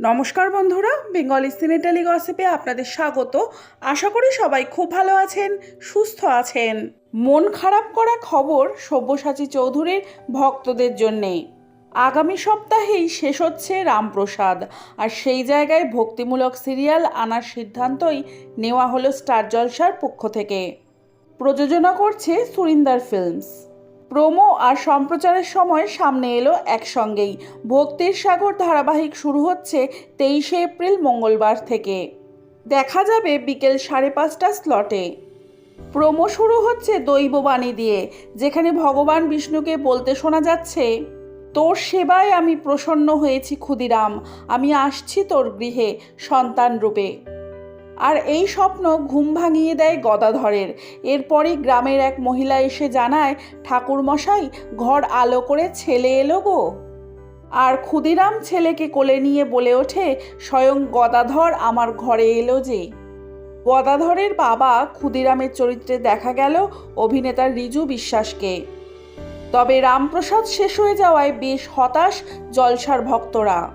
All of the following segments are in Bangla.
নমস্কার বন্ধুরা বেঙ্গলি সিনেটালি গসিপে আপনাদের স্বাগত। আশা করি সবাই খুব ভালো আছেন, সুস্থ আছেন। মন খারাপ করা খবর সব্যসাচী চৌধুরীর ভক্তদের জন্যে। আগামী সপ্তাহেই শেষ হচ্ছে রামপ্রসাদ, আর সেই জায়গায় ভক্তিমূলক সিরিয়াল আনার সিদ্ধান্তই নেওয়া হলো স্টার জলসার পক্ষ থেকে। প্রযোজনা করছে সুরিন্দার ফিল্মস। প্রোমো আর সম্প্রচারের সময় সামনে এলো একসঙ্গেই। ভক্তির সাগর ধারাবাহিক শুরু হচ্ছে তেইশে এপ্রিল মঙ্গলবার থেকে। দেখা যাবে বিকেল সাড়ে পাঁচটা স্লটে। প্রোমো শুরু হচ্ছে দৈববাণী দিয়ে, যেখানে ভগবান বিষ্ণুকে বলতে শোনা যাচ্ছে, তোর সেবায় আমি প্রসন্ন হয়েছি ক্ষুদিরাম, আমি আসছি তোর গৃহে সন্তান রূপে আর এই স্বপ্ন ঘুম ভাঙিয়ে দেয় গদাধরের। এরপরই গ্রামের এক মহিলা এসে জানায়, ঠাকুরমশাই, ঘর আলো করে ছেলে এলো গো। আর ক্ষুদিরাম ছেলেকে কোলে নিয়ে বলে ওঠে, স্বয়ং গদাধর আমার ঘরে এলো যে। গদাধরের বাবা ক্ষুদিরামের চরিত্রে দেখা গেল অভিনেতা রিজু বিশ্বাসকে। তবে রামপ্রসাদ শেষ হয়ে যাওয়ায় বেশ হতাশ জলসার ভক্তরা।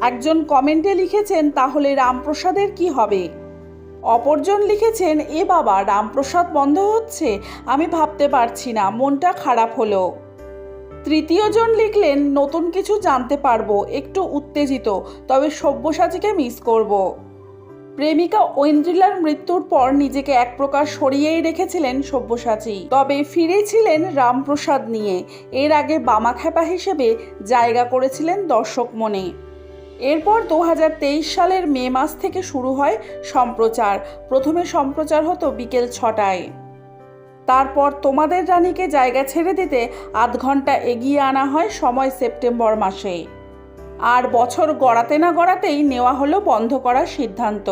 একজন কমেন্টে লিখেছেন, তাহলে রামপ্রসাদের কি হবে? অপরজন লিখেছেন, এ বাবা, রামপ্রসাদ বন্ধ হচ্ছে। আমি ভাবতে পারছি না, মনটা খারাপ হলো। তৃতীয়জন লিখলেন, নতুন কিছু জানতে পারব, একটু উত্তেজিত, তবে সব্যসাচীকে মিস করব। প্রেমিকা ঐন্দ্রিলার মৃত্যুর পর নিজেকে এক প্রকার সরিয়েই রেখেছিলেন সব্যসাচী। তবে ফিরেছিলেন রামপ্রসাদ নিয়ে। এর আগে বামাখ্যাপা হিসেবে জায়গা করেছিলেন দর্শক মনে। এরপর দু হাজার তেইশ সালের মে মাস থেকে শুরু হয় সম্প্রচার। প্রথমে সম্প্রচার হতো বিকেল ছটায়। তারপর তোমাদের রানীকে জায়গা ছেড়ে দিতে আধ ঘণ্টা এগিয়ে আনা হয় সময় সেপ্টেম্বর মাসে। আর বছর গড়াতে না গড়াতেই নেওয়া হলো বন্ধ করার সিদ্ধান্ত।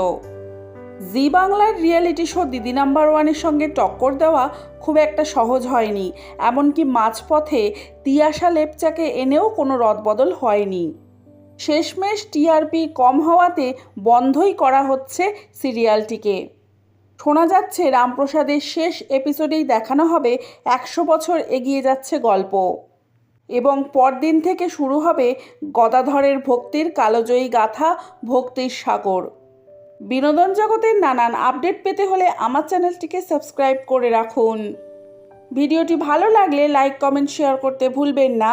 জি বাংলার রিয়েলিটি শো দিদি নাম্বার ওয়ানের সঙ্গে টক্কর দেওয়া খুব একটা সহজ হয়নি। এমনকি মাঝপথে তিয়াশা লেপচাকে এনেও কোনো রদবদল হয়নি। শেষমেশ টিআরপি কম হওয়াতে বন্ধই করা হচ্ছে সিরিয়ালটিকে। শোনা যাচ্ছে রামপ্রসাদের শেষ এপিসোডেই দেখানো হবে একশো বছর এগিয়ে যাচ্ছে গল্প। এবং পরদিন থেকে শুরু হবে গদাধরের ভক্তির কালোজয়ী গাথা, ভক্তির সাগর। বিনোদন জগতের নানান আপডেট পেতে হলে আমার চ্যানেলটিকে সাবস্ক্রাইব করে রাখুন। ভিডিওটি ভালো লাগলে লাইক, কমেন্ট, শেয়ার করতে ভুলবেন না।